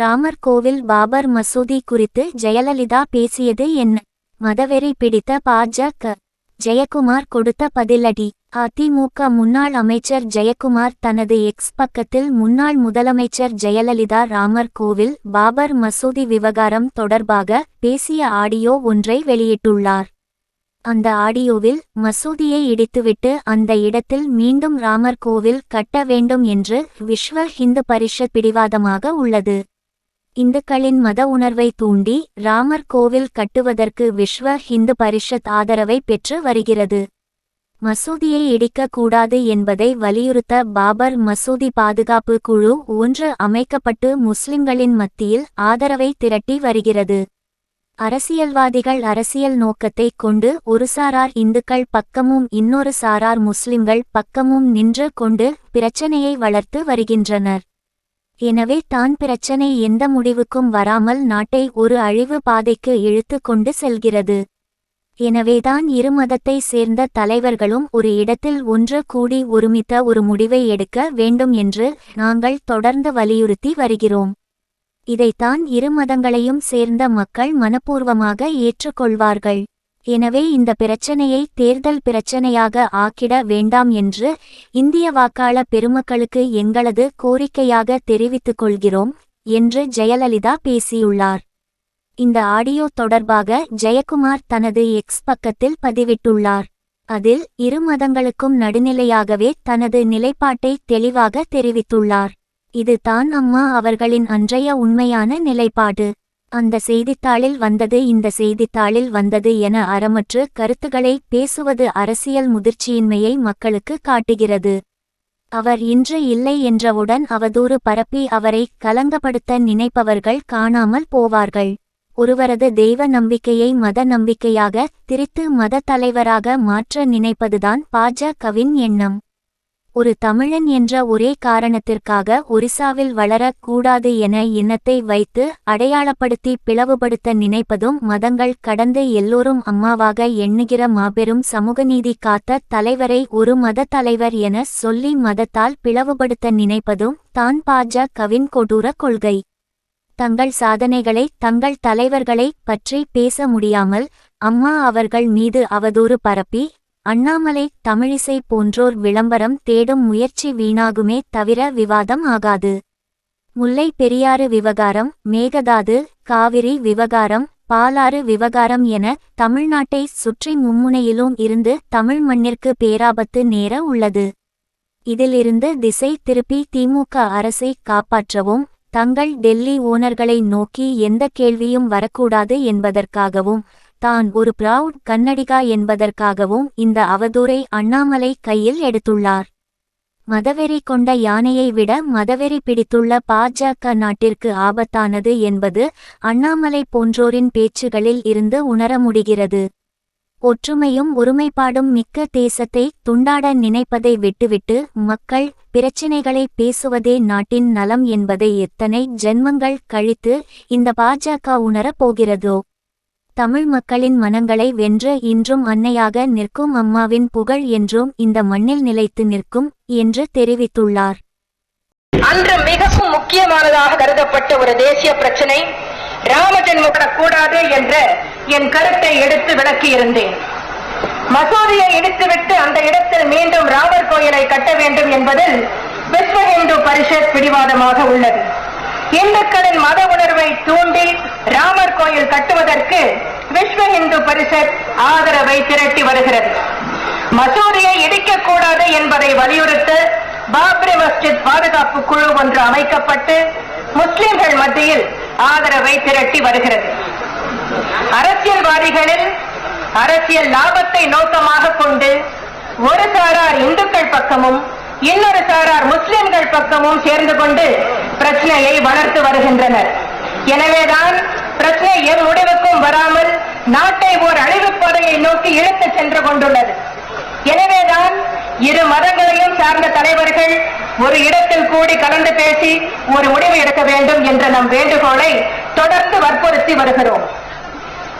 ராமர் கோவில் பாபர் மசூதி குறித்து ஜெயலலிதா பேசியது என்ன? மதவெறி பிடித்த பாஜக ஜெயக்குமார் கொடுத்த பதிலடி. அதிமுக முன்னாள் அமைச்சர் ஜெயக்குமார் தனது எக்ஸ் பக்கத்தில் முன்னாள் முதலமைச்சர் ஜெயலலிதா ராமர் கோவில் பாபர் மசூதி விவகாரம் தொடர்பாக பேசிய ஆடியோ ஒன்றை வெளியிட்டுள்ளார். அந்த ஆடியோவில் மசூதியை இடித்துவிட்டு அந்த இடத்தில் மீண்டும் ராமர் கோவில் கட்ட வேண்டும் என்று விஸ்வ ஹிந்து பரிஷத் பிடிவாதமாக உள்ளது. இந்துக்களின் மத உணர்வை தூண்டி ராமர் கோவில் கட்டுவதற்கு விஸ்வ ஹிந்து பரிஷத் ஆதரவை பெற்று வருகிறது. மசூதியை இடிக்கக் கூடாது என்பதை வலியுறுத்த பாபர் மசூதி பாதுகாப்பு குழு ஒன்று அமைக்கப்பட்டு முஸ்லிம்களின் மத்தியில் ஆதரவை திரட்டி வருகிறது. அரசியல்வாதிகள் அரசியல் நோக்கத்தை கொண்டு ஒரு சாரார் இந்துக்கள் பக்கமும் இன்னொரு சாரார் முஸ்லிம்கள் பக்கமும் நின்று கொண்டு பிரச்சனையை வளர்த்து வருகின்றனர். எனவே தான் பிரச்சனை எந்த முடிவுக்கும் வராமல் நாட்டை ஒரு அழிவு பாதைக்கு இழுத்து கொண்டு செல்கிறது. எனவேதான் இரு மதத்தை சேர்ந்த தலைவர்களும் ஒரு இடத்தில் ஒன்று கூடி ஒருமித்த ஒரு முடிவை எடுக்க வேண்டும் என்று நாங்கள் தொடர்ந்து வலியுறுத்தி வருகிறோம். இதைத்தான் இரு மதங்களையும் சேர்ந்த மக்கள் மனப்பூர்வமாக ஏற்றுக்கொள்வார்கள். எனவே இந்த பிரச்சனையை தேர்தல் பிரச்சனையாக ஆக்கிட வேண்டாம் என்று இந்திய வாக்காள பெருமக்களுக்கு எங்களது கோரிக்கையாக தெரிவித்துக் கொள்கிறோம் என்று ஜெயலலிதா பேசியுள்ளார். இந்த ஆடியோ தொடர்பாக ஜெயக்குமார் தனது எக்ஸ் பக்கத்தில் பதிவிட்டுள்ளார். அதில் இரு மதங்களுக்கும் நடுநிலையாகவே தனது நிலைப்பாட்டை தெளிவாக தெரிவித்துள்ளார். இது தான் அம்மா அவர்களின் அன்றைய உண்மையான நிலைப்பாடு. அந்த செய்தித்தாளில் வந்தது இந்த செய்தித்தாளில் வந்தது என அறமற்று கருத்துக்களை பேசுவது அரசியல் முதிர்ச்சியின்மையை மக்களுக்கு காட்டுகிறது. அவர் இன்று இல்லை என்றவுடன் அவதூறு பரப்பி அவரை கலங்கப்படுத்த நினைப்பவர்கள் காணாமல் போவார்கள். ஒருவரது தெய்வ நம்பிக்கையை மத நம்பிக்கையாக திரித்து மத தலைவராக மாற்ற நினைப்பதுதான் பாஜகவின் எண்ணம். ஒரு தமிழன் என்ற ஒரே காரணத்திற்காக ஒரிசாவில் வளரக் கூடாது என இனத்தை வைத்து அடையாளப்படுத்தி பிளவுபடுத்த நினைப்பதும் மதங்கள் கடந்து எல்லோரும் அம்மாவாக எண்ணுகிற மாபெரும் சமூகநீதி காத்த தலைவரை ஒரு மத தலைவர் என சொல்லி மதத்தால் பிளவுபடுத்த நினைப்பதும் தான் பாஜகவின் கொடூர கொள்கை. தங்கள் சாதனைகளை தங்கள் தலைவர்களை பற்றி பேச முடியாமல் அம்மா அவர்கள் மீது அவதூறு பரப்பி அண்ணாமலை தமிழிசை போன்றோர் விளம்பரம் தேடும் முயற்சி வீணாகுமே தவிர விவாதம் ஆகாது. முல்லை பெரியாறு விவகாரம் மேகதாது காவிரி விவகாரம் பாலாறு விவகாரம் என தமிழ்நாட்டை சுற்றி மும்முனையிலும் இருந்து தமிழ் மண்ணிற்கு பேராபத்து நேர உள்ளது. இதிலிருந்து திசை திருப்பி திமுக அரசை காப்பாற்றவும் தங்கள் டெல்லி ஓனர்களை நோக்கி எந்த கேள்வியும் வரக்கூடாது என்பதற்காகவும் தான் ஒரு பிரவுட் கன்னடிகா என்பதற்காகவும் இந்த அவதூறை அண்ணாமலை கையில் எடுத்துள்ளார். மதவெறி கொண்ட யானையை விட மதவெறி பிடித்துள்ள பாஜக நாட்டிற்கு ஆபத்தானது என்பது அண்ணாமலை போன்றோரின் பேச்சுகளில் இருந்து உணர முடிகிறது. ஒற்றுமையும் ஒருமைப்பாடும் மிக்க தேசத்தை துண்டாட நினைப்பதை விட்டுவிட்டு மக்கள் பிரச்சினைகளை பேசுவதே நாட்டின் நலம் என்பதை எத்தனை ஜென்மங்கள் கழித்து இந்த பாஜக உணரப் போகிறதோ? தமிழ் மக்களின் மனங்களை வென்று இன்றும் அன்னையாக நிற்கும் அம்மாவின் புகழ் என்றும் இந்த மண்ணில் நிலைத்து நிற்கும் என்று தெரிவித்துள்ளார். அன்று மிகவும் முக்கியமானதாக கருதப்பட்ட ஒரு தேசிய பிரச்சனை ராம கூடாது என்ற என் கருத்தை எடுத்து விளக்கியிருந்தேன். மசூதியை இடித்துவிட்டு அந்த இடத்தில் மீண்டும் ராமர் கோயிலை கட்ட வேண்டும் என்பதில் விஸ்வ இந்து பரிஷத் பிடிவாதமாக உள்ளது. இந்துக்களின் மத தூண்டி ராமர் கோயில் கட்டுவதற்கு விஸ்வ இந்து பரிஷத் ஆதரவை திரட்டி வருகிறது. மசூதியை இடிக்கக்கூடாது என்பதை வலியுறுத்த பாப்ரி மஸ்ஜித் பாதுகாப்பு குழு ஒன்று அமைக்கப்பட்டு முஸ்லிம்கள் மத்தியில் ஆதரவை திரட்டி வருகிறது. அரசியல்வாதிகளில் அரசியல் லாபத்தை நோக்கமாக கொண்டு ஒரு சாரார் இந்துக்கள் பக்கமும் இன்னொரு சாரார் முஸ்லிம்கள் பக்கமும் சேர்ந்து கொண்டு பிரச்சனையை வளர்த்து வருகின்றனர். எனவேதான் பிரச்சனை என் முடிவுக்கும் வராமல் நாட்டை ஓர் அழிவுப் பாதையை நோக்கி இழுத்து சென்று கொண்டுள்ளது. எனவேதான் இரு மதங்களையும் சார்ந்த தலைவர்கள் ஒரு இடத்தில் கூடி கலந்து பேசி ஒரு முடிவு எடுக்க வேண்டும் என்ற நம் வேண்டுகோளை தொடர்ந்து வற்புறுத்தி வருகிறோம்.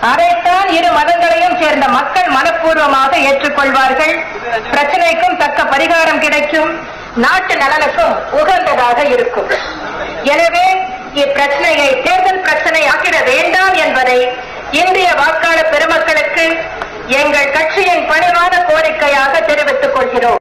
அதைத்தான் இரு மதங்களையும் சேர்ந்த மக்கள் மனப்பூர்வமாக ஏற்றுக்கொள்வார்கள். பிரச்சனைக்கும் தக்க பரிகாரம் கிடைக்கும். நாட்டு நலனுக்கும் உகந்ததாக இருக்கும். எனவே இப்பிரச்சனையை தேர்தல் பிரச்சனை ஆக்கிட வேண்டாம் என்பதை இந்திய வாக்காளர் பெருமக்களுக்கு எங்கள் கட்சியின் பணிவான கோரிக்கையாக தெரிவித்துக் கொள்கிறோம்.